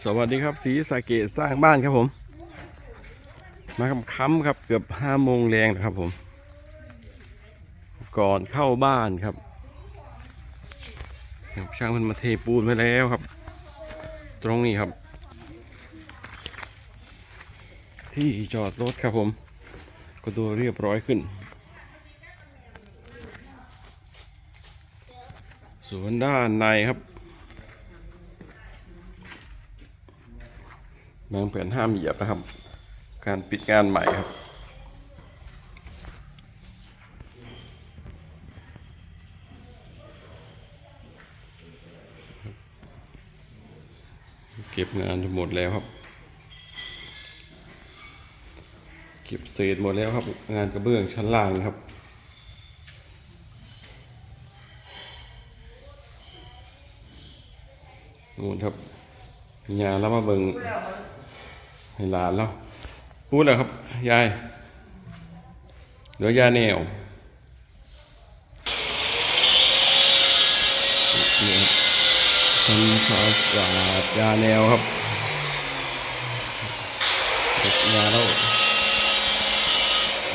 สวัสดีครับสีสเกตสร้างบ้านครับผม มาคำค้ำครับเกือบห้าโมงแรงนะครับผม ก่อนเข้าบ้านครับ ช่างมันมาเทปูนไว้แล้วครับ ตรงนี้ครับ ที่จอดรถครับผม ก็ดูเรียบร้อยขึ้น สวนด้านในครับ บางแผนห้ามเหยียบนะครับ การปิดงานใหม่ครับเก็บงานจะหมดแล้วครับ เก็บเศษหมดแล้วครับ งานกระเบื้องชั้นล่างครับ นู่นครับยาแล้วมาเบิง ให้หลานแล้วพูดแล้วครับ ยาย เดี๋ยวยาแนวครับทำความสะอาดยาแนวครับเก็บยาแล้ว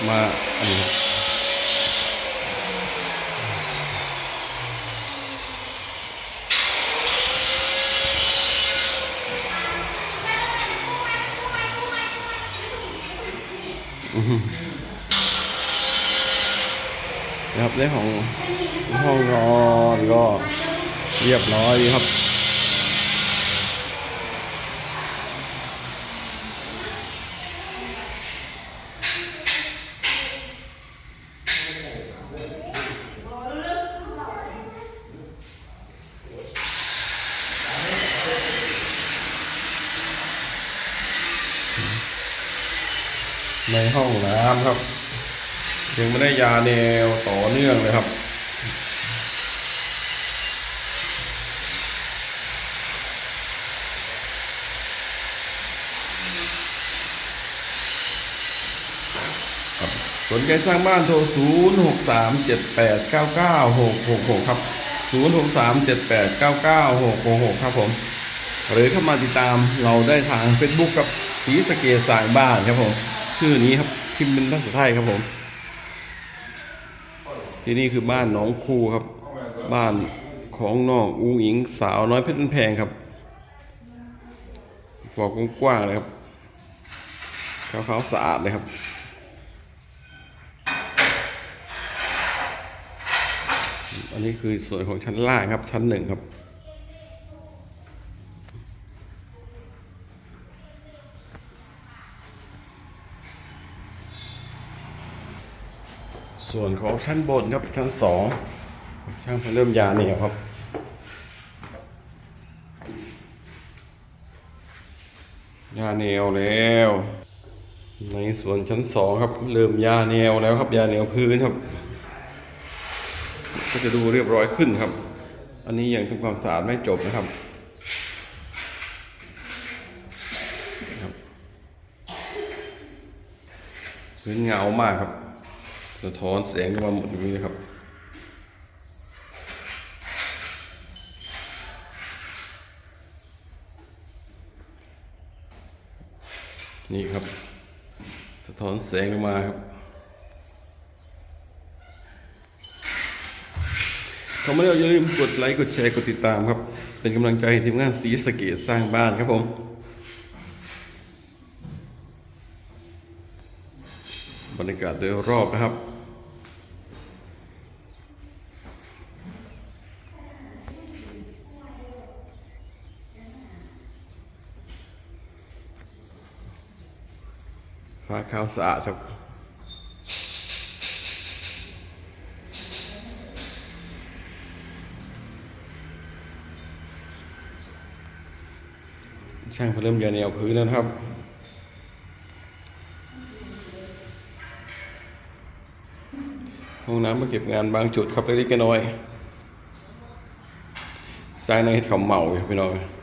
มาอันนี้ นะครับในของห้องนอนก็เรียบร้อยครับ ในห้องน้ำครับยังไม่ได้ยาแนวต่อเนื่องเลยครับครับสนใจสร้างบ้านโทร 0 6 3 7 8 9 9 6 6 6 ครับ 0 6 3 7 8 9 9 6 6 6 ครับผม หรือเข้ามาติดตามเราได้ทาง Facebook กับสีสเกตสร้างบ้านครับผม ชื่อนี้ครับพิมพ์เป็นภาษาไทยครับผม ที่นี่คือบ้านหน้องคูครับ บ้านของน้องอูหญิงสาวน้อยเพชรบ้านแพงครับบอกกว้างๆเลยครับขาวๆสะอาดเลยครับอันนี้คือส่วนของชั้นล่างครับชั้นหนึ่งครับ ส่วนของชั้นบนครับชั้นสองช่างเริ่มยาเนี่ยครับยาแนวแล้ว ในส่วนชั้นสองครับ เริ่มยาแนวแล้วครับ ยาแนวพื้นครับ ก็จะดูเรียบร้อยขึ้นครับ อันนี้ยังทำความสะอาดไม่จบนะครับครับพื้นเงามากครับ สะท้อนแสงขึ้นมาหมดอย่างนี้เลยครับ นี่ครับ สะท้อนแสงลงมาครับเขาไม่ได้อย่าลืมกดไลค์กดแชร์กดติดตามครับ เป็นกำลังใจทีมงานสีสเกตสร้างบ้านครับผมบรรยากาศโดยรอบนะครับ ฟ้าขาวสะอาดครับช่างเริ่มยาแนวพื้นแล้วนะครับ ห้องน้ำมาเก็บงานบางจุดครับเล็กๆน้อยๆสร้างในเห็ดเขาเหมาอยู่พี่น้อง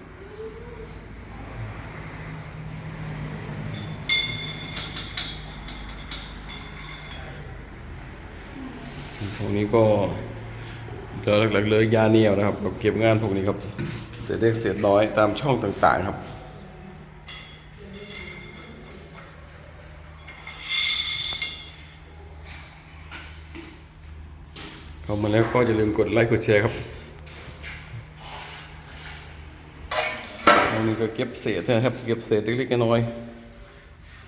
วกนี้ก็เดี๋ยหลักๆเลยยาเนียวนะครับเราเก็บงานพวกนี้ครับเสียเล็กเสียน้อยตามช่องต่างๆครับเข้ามาแล้วก็อย่าลืมกดไลค์กดแชร์ครับตรงนี้ก็เก็บเศษนะครับ เก็บเศษเล็กๆน้อย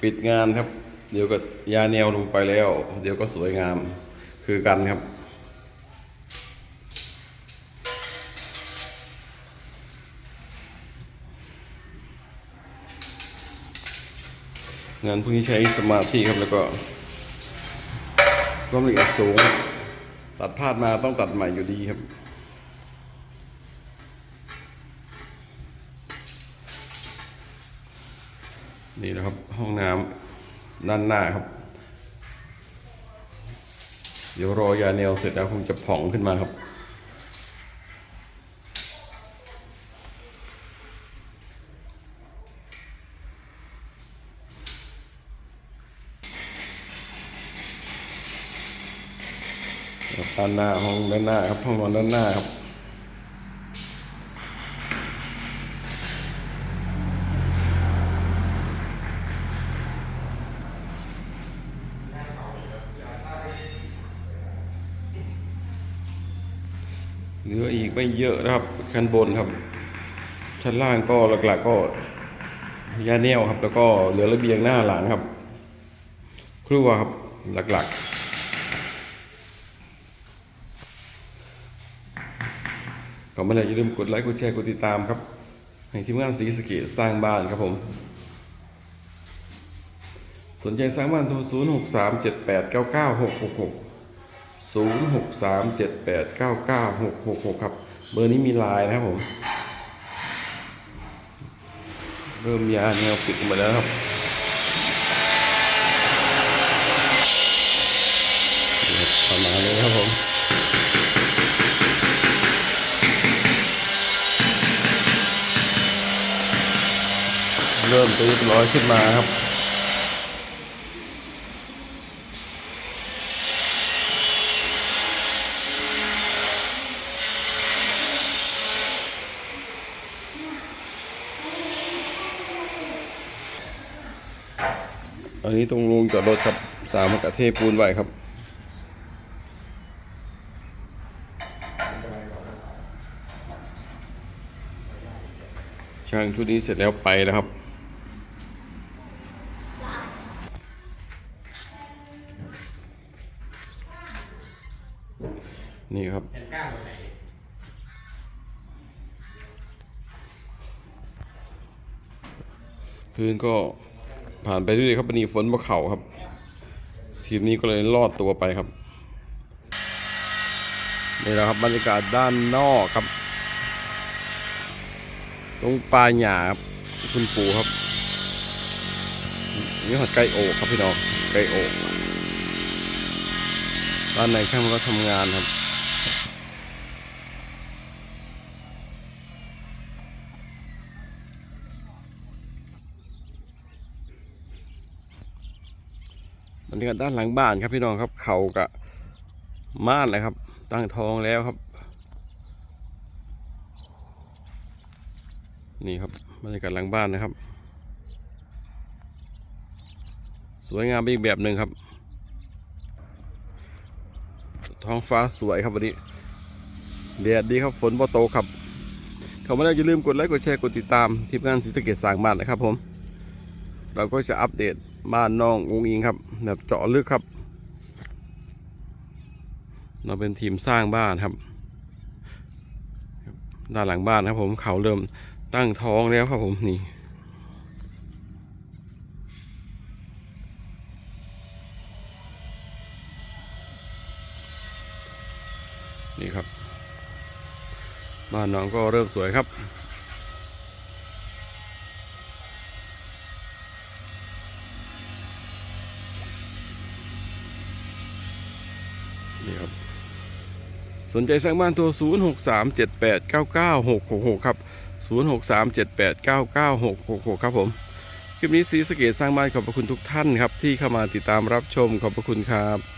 ปิดงานครับ เดี๋ยวก็ยาแนวลงไปแล้ว เดี๋ยวก็สวยงาม คือกันครับ งานพวกนี้ใช้สมาธิครับแล้วก็ความละเอียดสูง ตัดพลาดมาต้องตัดใหม่อยู่ดีครับนี่นะครับห้องน้ำด้านหน้าครับ เดี๋ยวรอยาแนวเสร็จแล้วคงจะผ่องขึ้นมาครับ ด้านหน้าห้องด้านหน้าครับห้องนอนด้านหน้าครับ เหลืออีก ไม่เยอะนะครับชั้นบนครับ ชั้นล่างก็หลักๆก็ยาแนวครับ แล้วก็เหลือระเบียงหน้าหลังครับ ครัวครับหลักๆก็ไม่ได้อย่าลืมกดไลค์กดแชร์กดติดตามครับให้ทีมงานสีสเกตสร้างบ้านครับผม สนใจสร้างบ้านโทร 0 6 3 7 8 9 9 6 6 6 0 6 3 7 8 9 9 6 6 6 ครับ เบอร์นี้มีลน์นะครับผมเริ่มยาแนวปิดมาแล้วครับประมาณนี้ครับผมเริ่มตีร้อยขึ้นมาครับ อันนี้ตรงลงจอดรถครับสามกะเทปูนไว้ครับช่างชุดนี้เสร็จแล้วไปแล้วครับ นี่ครับพื้นก็ ผ่านไปเรื่อยๆครับวันนี้ฝนมาเข่าครับ ทีมนี้ก็เลยรอดตัวไปครับนี่แหละครับบรรยากาศด้านนอกครับ ตรงปลายหญ้าครับคุณปู่ครับนี่หัดไก่โอกครับพี่น้องไก่โอกด้านในข้างก็ทำงานครับ บรรยากาศด้านหลังบ้านครับพี่น้องครับ เขากะม่านเลยครับ ตั้งทองแล้วครับ นี่ครับบรรยากาศหลังบ้านนะครับ สวยงามอีกแบบหนึ่งครับ ท้องฟ้าสวยครับวันนี้แดดดีครับฝนบ่โตครับเขาไม่ได้อย่าลืมกดไลค์กดแชร์กดติดตามทีมงานศรีสะเกดสร้างบ้านนะครับผม เราก็จะอัปเดต บ้านน้ององอิงครับแบบเจาะลึกครับ เราเป็นทีมสร้างบ้านครับ ด้านหลังบ้านนะครับ ผมเขาเริ่มตั้งท้องแล้วครับผมนี่นี่ครับ บ้านน้องก็เริ่มสวยครับ นี่ครับสนใจสร้างบ้านโทร 0 6 3 7 8 9 9 6 6 6 ครับ 0 6 3 7 8 9 9 6 6 6 ครับผม คลิปนี้สีสเกตสร้างบ้านขอบพระคุณทุกท่านครับที่เข้ามาติดตามรับชมขอบพระคุณครับ